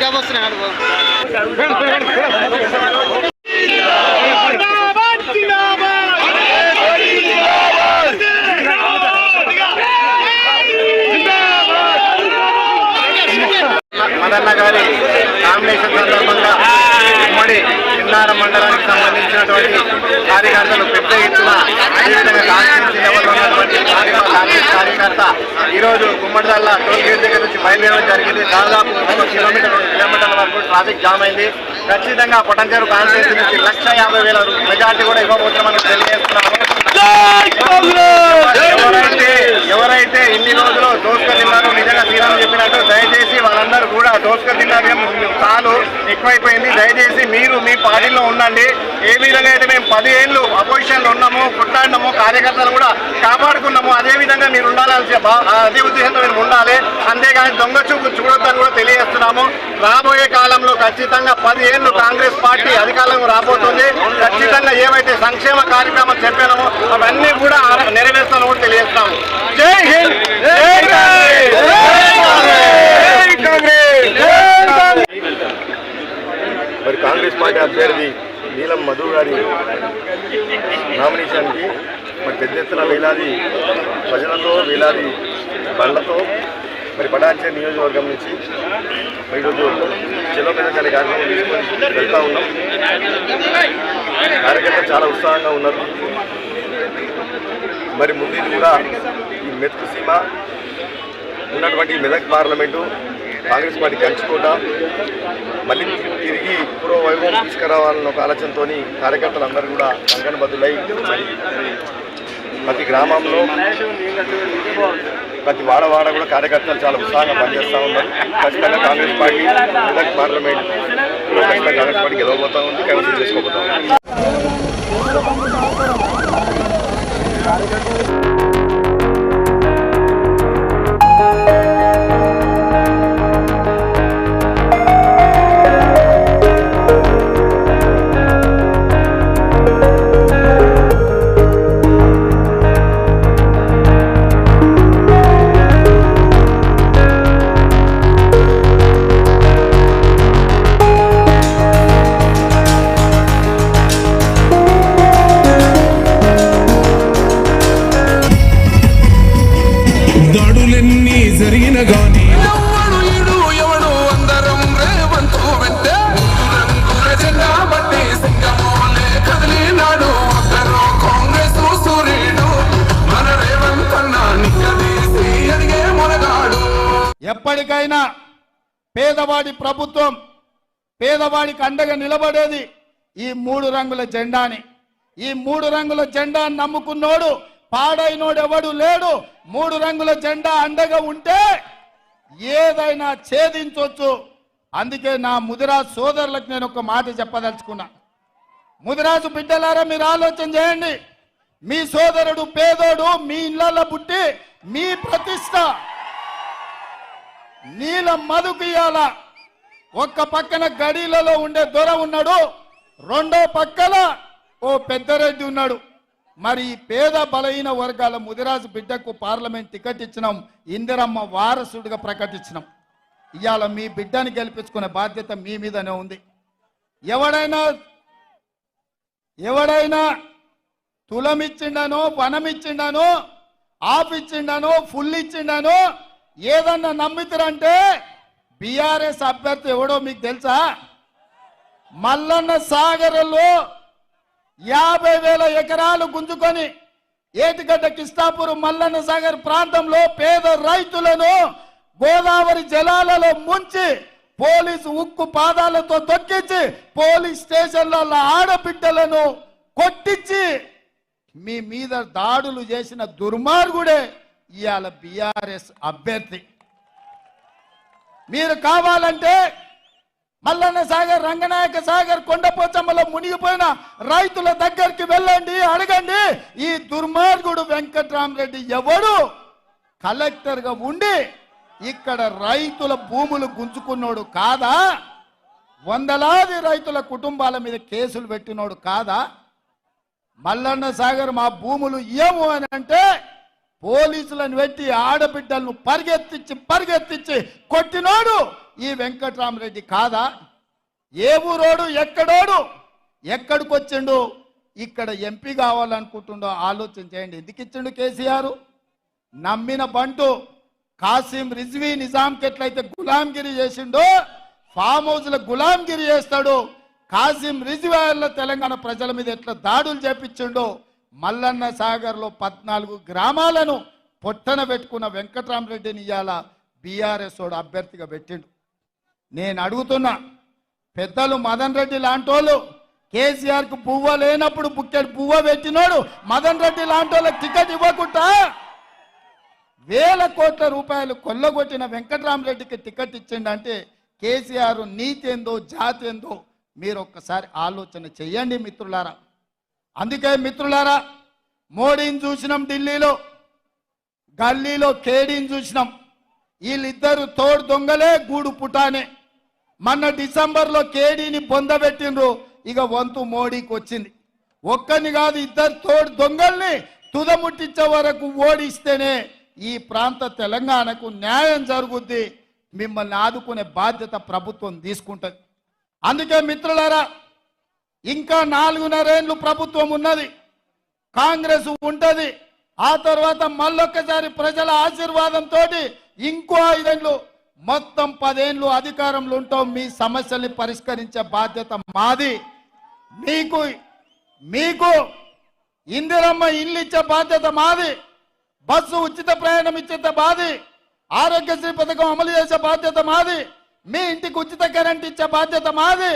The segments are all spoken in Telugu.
జాబ్ వస్తున్నాయి మదన్న గారి నామినేషన్ సందర్భంగా ఉమ్మడి చిన్నార మండలానికి సంబంధించినటువంటి కార్యకర్తలు పెద్ద ఎత్తున అదేవిధంగా కార్యకర్త ఈరోజు గుమ్మడిదల్ల టోల్ గేట్ దగ్గర నుంచి బయలుదేరడం జరిగింది. దాదాపు కిలోమీటర్ కిలోమీటర్ల వరకు ట్రాఫిక్ జామ్ అయింది. ఖచ్చితంగా పొటంచేరు కాన్స్టిట్యూన్సీ నుంచి లక్ష యాభై వేల మెజార్టీ కూడా ఇవ్వబోతున్నామని తెలియజేస్తున్నాము. ఎవరైతే ఎవరైతే ఇన్ని రోజులు దోసుక తిన్నారో నిజంగా శ్రీరామ్ చెప్పినట్టు దయచేసి వాళ్ళందరూ కూడా దోసుక తిన్నారు చాలు ఎక్కువైపోయింది. దయచేసి మీరు మీ పార్టీలో ఉండండి. ఏ విధంగా అయితే మేము పది ఏళ్ళు అపోజిషన్లో ఉన్నాము కొట్లాడినాము కార్యకర్తలు కూడా కాపాడుకున్నాము అదే విధంగా మీరు ఉండాలని అదే ఉద్దేశంతో మీరు ఉండాలి. అంతేగాని దొంగ చూపు చూడొద్దని కూడా తెలియజేస్తున్నాము. రాబోయే కాలంలో ఖచ్చితంగా పది ఏళ్ళు కాంగ్రెస్ పార్టీ అధికారంలో రాబోతుంది. ఖచ్చితంగా ఏవైతే సంక్షేమ కార్యక్రమాలు చెప్పామో అవన్నీ కూడా ఆ- కూడా తెలియజేస్తాము. జై హింద్! జై కాంగ్రెస్! మరి కాంగ్రెస్ పార్టీ అభ్యర్థి నీలం మధు గారి నామినేషన్కి మరి పెద్ద ఎత్తున వేలాది ప్రజలతో వేలాది బండ్లతో మరి పటాచే నియోజకవర్గం నుంచి ఈరోజు చెలో మీద అనే కార్యక్రమం తీసుకొని వెళ్తూ ఉన్నాం. కార్యకర్తలు చాలా ఉత్సాహంగా ఉన్నారు. మరి ముందు కూడా ఈ మెతుకు సీమ ఉన్నటువంటి మెదక్ పార్లమెంటు కాంగ్రెస్ పార్టీ కంచుకోట మళ్ళీ తిరిగి పూర్వ వైభవం తీసుకురావాలన్న ఒక ఆలోచనతో కార్యకర్తలందరూ కూడా కంకణబద్దులై ప్రతి గ్రామంలో ప్రతి వాడవాడ కూడా కార్యకర్తలు చాలా ఉత్సాహంగా పనిచేస్తూ ఉన్నారు. ఖచ్చితంగా కాంగ్రెస్ పార్టీ మెదక్ పార్లమెంట్ ఖచ్చితంగా కాంగ్రెస్ పార్టీ గెలవబోతా ఉంది కైవసం చేసుకోబోతా ఉంది. ఎప్పటికైనా పేదవాడి ప్రభుత్వం పేదవాడికి అండగా నిలబడేది ఈ మూడు రంగుల జెండాని. ఈ మూడు రంగుల జెండా నమ్ముకున్నోడు పాడైనోడెవడు లేడు. మూడు రంగుల జెండా అండగా ఉంటే ఏదైనా ఛేదించవచ్చు అందుకే నా ముదిరాజ్ సోదరులకు నేను ఒక మాట చెప్పదలుచుకున్నా. ముదిరాజు బిడ్డలారా మీరు ఆలోచన చేయండి. మీ సోదరుడు పేదోడు మీ ఇళ్ళలో పుట్టి మీ ప్రతిష్ట నీల మధుకు ఒక్క పక్కన గడీలలో ఉండే దొర ఉన్నాడు రెండో పక్కన ఓ పెద్దరెడ్డి ఉన్నాడు. మరి పేద బలహీన వర్గాల ముదిరాజు బిడ్డకు పార్లమెంట్ టికెట్ ఇచ్చినాం ఇందిరమ్మ వారసుడిగా ప్రకటించినాం. ఇవాళ మీ బిడ్డని గెలిపించుకునే బాధ్యత మీ మీదనే ఉంది. ఎవడైనా ఎవడైనా తులమిచ్చిండానో వనమిచ్చిండానో ఆఫ్ ఇచ్చిండానో ఫుల్ ఇచ్చిండానో ఏదన్నా నమ్మితారంటే బీఆర్ఎస్ అభ్యర్థి ఎవడో మీకు తెలుసా? మల్లన్న సాగర్లో యాభై వేల ఎకరాలు గుంజుకొని ఏటిగడ్డ కిస్తాపూర్ మల్లన్న సాగర్ ప్రాంతంలో పేద రైతులను గోదావరి జలాలలో ముంచి పోలీసు ఉక్కు పాదాలతో తొక్కించి పోలీస్ స్టేషన్లలో ఆడబిడ్డలను కొట్టించి మీ మీద దాడులు చేసిన దుర్మార్గుడే ఇవాళ బిఆర్ఎస్ అభ్యర్థి. మీరు కావాలంటే మల్లన్న సాగర్ రంగనాయక సాగర్ కొండపోచమ్మలో మునిగిపోయిన రైతుల దగ్గరికి వెళ్ళండి అడగండి. ఈ దుర్మార్గుడు వెంకట్రామరెడ్డి ఎవడు? కలెక్టర్గా ఉండి ఇక్కడ రైతుల భూములు గుంజుకున్నోడు కాదా? వందలాది రైతుల కుటుంబాల మీద కేసులు పెట్టినోడు కాదా? మల్లన్న సాగర్ మా భూములు ఏమో అని అంటే పోలీసులను పెట్టి ఆడబిడ్డలను పరిగెత్తించి పరిగెత్తించి కొట్టినోడు ఈ వెంకట్రామరెడ్డి కాదా? ఏ ఊరోడు ఎక్కడోడు? ఎక్కడికి వచ్చిండు ఇక్కడ ఎంపీ కావాలనుకుంటుండో ఆలోచన చేయండి. ఎందుకు ఇచ్చిండు కేసీఆర్? నమ్మిన బంటు కాసిం రిజ్వీ నిజాంకి ఎట్లయితే గులాంగిరి చేసిండో ఫామ్ హౌస్ల గులాంగిరి చేస్తాడు. కాసిం రిజ్వీ తెలంగాణ ప్రజల మీద ఎట్లా దాడులు చేపించిండో మల్లన్న సాగర్లో పద్నాలుగు గ్రామాలను పొట్టన పెట్టుకున్న వెంకటరామరెడ్డిని ఇవాళ బీఆర్ఎస్ వాడు అభ్యర్థిగా పెట్టిండు. నేను అడుగుతున్నా పెద్దలు మదన్ రెడ్డి లాంటోళ్ళు కేసీఆర్కు పువ్వ లేనప్పుడు బుక్కెడు పువ్వ పెట్టినోడు మదన్ రెడ్డి లాంటి వాళ్ళకి టికెట్ ఇవ్వకుండా వేల కోట్ల రూపాయలు కొల్లగొట్టిన వెంకటరామరెడ్డికి టికెట్ ఇచ్చిండంటే కేసీఆర్ నీతి ఏందో జాతి ఏందో మీరు ఒక్కసారి ఆలోచన చెయ్యండి మిత్రులారా. అందుకే మిత్రులారా మోడీని చూసినాం ఢిల్లీలో గల్లీలో కేడీని చూసినాం. వీళ్ళిద్దరు తోడు దొంగలే గూడు పుటానే. మొన్న డిసెంబర్లో కేడీని పొందబెట్టిండ్రు ఇక వంతు మోడీకి వచ్చింది. ఒక్కని కాదు ఇద్దరు తోడు దొంగల్ని తుదముట్టించే వరకు ఓడిస్తేనే ఈ ప్రాంత తెలంగాణకు న్యాయం జరుగుద్ది మిమ్మల్ని ఆదుకునే బాధ్యత ప్రభుత్వం తీసుకుంటుంది. అందుకే మిత్రులారా ఇంకా నాలుగున్నరేండ్లు ప్రభుత్వం ఉన్నది కాంగ్రెస్ ఉంటది. ఆ తర్వాత మళ్ళొక్కసారి ప్రజల ఆశీర్వాదంతో ఇంకో ఐదేండ్లు మొత్తం పదేండ్లు అధికారంలో ఉంటాం మీ సమస్యల్ని పరిష్కరించే బాధ్యత మాది. మీకు మీకు ఇందిరమ్మ ఇల్లు ఇచ్చే బాధ్యత మాది. బస్సు ఉచిత ప్రయాణం ఇచ్చే బాధి ఆరోగ్యశ్రీ పథకం అమలు చేసే బాధ్యత మాది. మీ ఇంటికి ఉచిత కరెంట్ ఇచ్చే బాధ్యత మాది.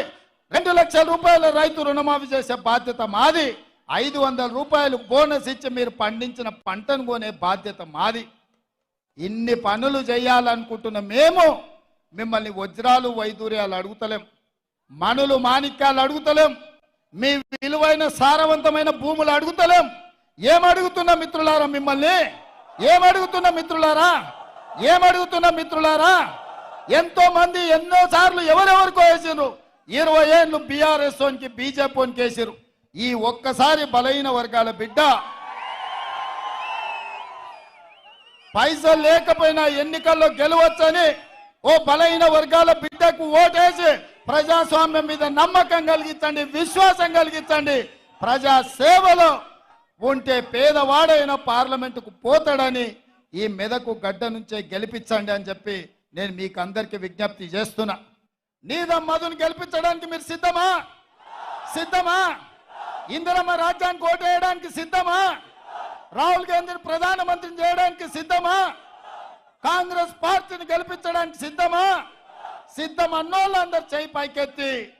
రెండు లక్షల రూపాయల రైతు రుణమాఫీ చేసే బాధ్యత మాది. ఐదు వందల రూపాయలు బోనస్ ఇచ్చి మీరు పండించిన పంటను కొనే బాధ్యత మాది. ఇన్ని పనులు చేయాలనుకుంటున్న మేము మిమ్మల్ని వజ్రాలు వైదూర్యాలు అడుగుతలేం. మనులు మాణిక్యాలు అడుగుతలేం. మీ విలువైన సారవంతమైన భూములు అడుగుతలేం. ఏమడుగుతున్న మిత్రులారా మిమ్మల్ని? ఏమడుగుతున్న అడుగుతున్నా మిత్రులారా? ఏమడుగుతున్న మిత్రులారా? ఎంతో మంది ఎన్నోసార్లు ఎవరెవరికో వేసారు ఇరవై ఏళ్ళు బీఆర్ఎస్ ఓన్కి బీజేపీ వేసారు ఈ ఒక్కసారి బలహీన వర్గాల బిడ్డ. పైసలు లేకపోయినా ఎన్నికల్లో గెలవచ్చని ఓ బలహీన వర్గాల బిడ్డకు ఓటేసి ప్రజాస్వామ్యం మీద నమ్మకం కలిగించండి విశ్వాసం కలిగించండి. ప్రజా సేవలో ఉంటే పేదవాడైన పార్లమెంటుకు పోతాడని ఈ మెదకు గడ్డ నుంచే గెలిపించండి అని చెప్పి నేను మీకు అందరికీ విజ్ఞప్తి చేస్తున్నా. నీదం మధుని గెలిపించడానికి మీరు సిద్ధమా? సిద్ధమా? ఇందిరమ్మ రాజ్యానికి ఓటేయడానికి వేయడానికి సిద్ధమా? రాహుల్ గాంధీని ప్రధానమంత్రిని చేయడానికి సిద్ధమా? కాంగ్రెస్ పార్టీని గెలిపించడానికి సిద్ధమా? సిద్ధం అన్నోళ్ళందరూ చేయి పైకెత్తి.